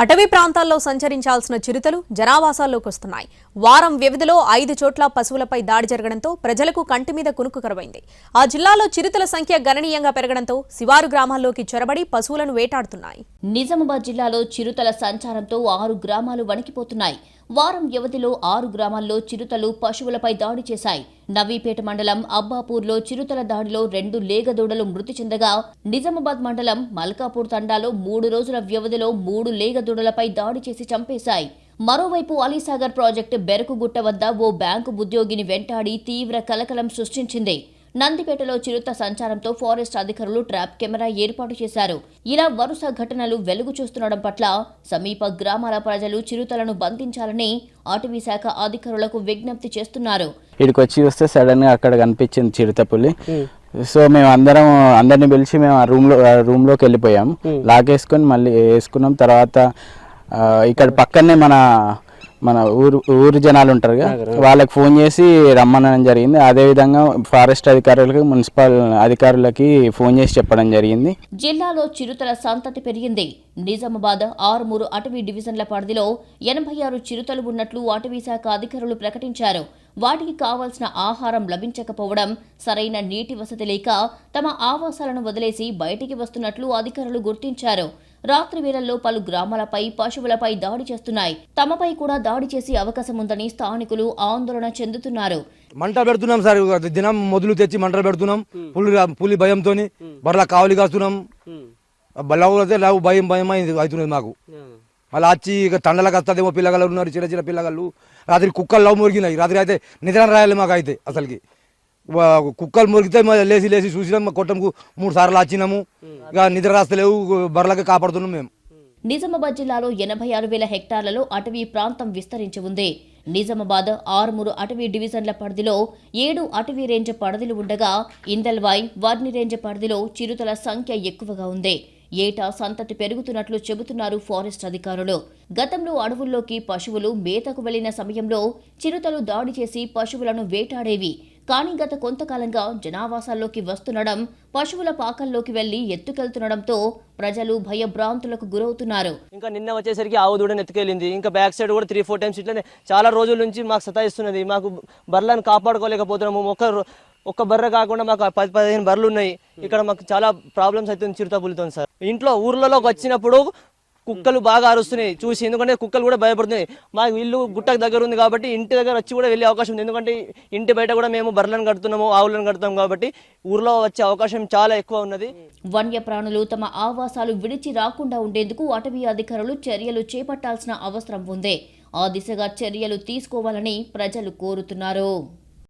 అటవీ ప్రాంతాల్లో సంచరించాల్సిన చిరుతలు జనావాసాల్లోకి వస్తున్నాయి. వారం వ్యవధిలో ఐదు చోట్ల పశువులపై దాడి జరగడంతో ప్రజలకు కంటి మీద కునుకు ఆ జిల్లాలో చిరుతల సంఖ్య గణనీయంగా పెరగడంతో శివారు గ్రామాల్లోకి చొరబడి పశువులను వేటాడుతున్నాయి. నిజామాబాద్ జిల్లాలో చిరుతల సంచారంతో ఆరు గ్రామాలు వణికిపోతున్నాయి. వారం వ్యవధిలో ఆరు గ్రామాల్లో చిరుతలు పశువులపై దాడి చేశాయి. నవీపేట మండలం అబ్బాపూర్లో చిరుతల దాడిలో రెండు లేగదూడలు మృతి చెందగా నిజామాబాద్ మండలం మల్కాపూర్ తండాలో మూడు రోజుల వ్యవధిలో మూడు లేగదూడలపై దాడి చేసి చంపేశాయి. మరోవైపు అలీసాగర్ ప్రాజెక్టు బెరకుగుట్ట వద్ద ఓ బ్యాంకు ఉద్యోగిని వెంటాడి తీవ్ర కలకలం సృష్టించింది. నందిపేటలో చిరుత సంచారంతో ఫారెస్ట్ అధికారులు ట్రాప్ కెమెరా ఏర్పాటు చేశారు. ఇలా వరుస ఘటనలు వెలుగు చూస్తుండడం పట్ల సమీప గ్రామాల ప్రజలు చిరుతలను బంధించాలని అటవీ శాఖ అధికారులకు విజ్ఞప్తి చేస్తున్నారు. ఇక్కడికి వచ్చి చూస్తే సడన్గా అక్కడ కనిపించింది చిరుతపులి సో మేము అందరం అందరిని పిలిచి మేము ఆ రూమ్లో ఆ రూమ్లోకి వెళ్ళిపోయాం. లాక్ వేసుకొని మళ్ళీ వేసుకున్నాం. తర్వాత ఇక్కడ పక్కనే మన మన ఊరు ఊరు జనాలు ఉంటారు కదా వాళ్ళకి ఫోన్ చేసి రమ్మనడం జరిగింది. అదే విధంగా ఫారెస్ట్ అధికారులకు మున్సిపల్ అధికారులకి ఫోన్ చేసి చెప్పడం జరిగింది. జిల్లాలో చిరుతల సంతతి పెరిగింది. నిజామాబాద్ ఆరుమూరు అటవీ డివిజన్ల పరిధిలో ఎనభై ఆరు చిరుతలు ఉన్నట్లు అటవీ శాఖ అధికారులు ప్రకటించారు. వాటికి కావాల్సిన ఆహారం లభించకపోవడం సరైన నీటి వసతి లేక తమ ఆవాసాలను వదిలేసి బయటికి వస్తున్నట్లు అధికారులు గుర్తించారు. రాత్రి వేళల్లో పలు గ్రామాలపై పశువులపై దాడి చేస్తున్నాయి. తమపై కూడా దాడి చేసే అవకాశం ఉందని స్థానికులు ఆందోళన చెందుతున్నారు. మంటలు పెడుతున్నాం సార్ దినం మొదలు తెచ్చి మంటలు పెడుతున్నాం. పులి పులి భయంతో బర్ల కావలి కాస్తున్నాం. లవ్ అయితే లవ్ భయం భయం అయింది అవుతున్నది మాకు. మళ్ళీ వచ్చి ఇక తండలకు వస్తుందేమో పిల్లగాళ్ళు ఉన్నారు చిన్న చిన్న పిల్లగాళ్ళు. రాత్రి కుక్కలు లవ్ మురిగినాయి. రాత్రి అయితే నిద్ర రాయాలి మాకు అయితే అసలుకి. కుక్కలు మురిగితే లేచి లేచి చూసినాం కొట్టంకు మూడు సార్లు వచ్చినాము ఇక నిద్ర రాస్తలేవు బర్రెలకి కాపాడుతున్నాం మేము. నిజామాబాద్ జిల్లాలో ఎనభై ఆరు వేల హెక్టార్లలో అటవీ ప్రాంతం విస్తరించి ఉంది. నిజామాబాద్ ఆరుమూరు అటవీ డివిజన్ల పరిధిలో ఏడు అటవీ రేంజ్ పరిధిలు ఉండగా ఇందల్వాయ్ వర్ని రేంజ్ పరిధిలో చిరుతల సంఖ్య ఎక్కువగా ఉంది. ఏటా సంతతి పెరుగుతున్నట్లు చెబుతున్నారు ఫారెస్ట్ అధికారులు. గతంలో అడవుల్లోకి పశువులు మేతకు వెళ్ళిన సమయంలో చిరుతలు దాడి చేసి పశువులను వేటాడేవి. కానీ గత కొంతకాలంగా జనావాసాల్లోకి వస్తుండడం పశువుల పాకల్లోకి వెళ్ళి ఎత్తుకెళ్తుండడంతో ప్రజలు భయభ్రాంతులకు గురవుతున్నారు. ఇంకా నిన్న వచ్చేసరికి ఆవు దూడని ఎత్తుకెళ్ళింది. ఇంకా బ్యాక్ సైడ్ కూడా త్రీ ఫోర్ టైమ్స్ ఇట్లనే చాలా రోజుల నుంచి మాకు సతాయిస్తున్నది. మాకు బర్రెలను కాపాడుకోలేకపోతున్నాము. ఒక ఒక్క బర్రె కాకుండా మాకు పది పదిహేను బర్రెలు ఉన్నాయి. ఇక్కడ మాకు చాలా ప్రాబ్లమ్స్ అవుతుంది చిరుత సార్. ఇంట్లో ఊర్లలోకి వచ్చినప్పుడు కుక్కలు బాగా అరుస్తున్నాయి. చూసి ఎందుకంటే కుక్కలు కూడా భయపడుతున్నాయి. మాకు ఇల్లు గుట్టకు దగ్గర ఉంది కాబట్టి ఇంటి దగ్గర వచ్చి కూడా వెళ్ళే అవకాశం ఉంది. ఎందుకంటే ఇంటి బయట కూడా మేము బర్రెలను కడుతున్నాము ఆవులను కడుతున్నాం కాబట్టి ఊర్లో వచ్చే అవకాశం చాలా ఎక్కువ ఉన్నది. వన్యప్రాణులు తమ ఆవాసాలు విడిచి రాకుండా ఉండేందుకు అటవీ అధికారులు చర్యలు చేపట్టాల్సిన అవసరం ఉంది. ఆ దిశగా చర్యలు తీసుకోవాలని ప్రజలు కోరుతున్నారు.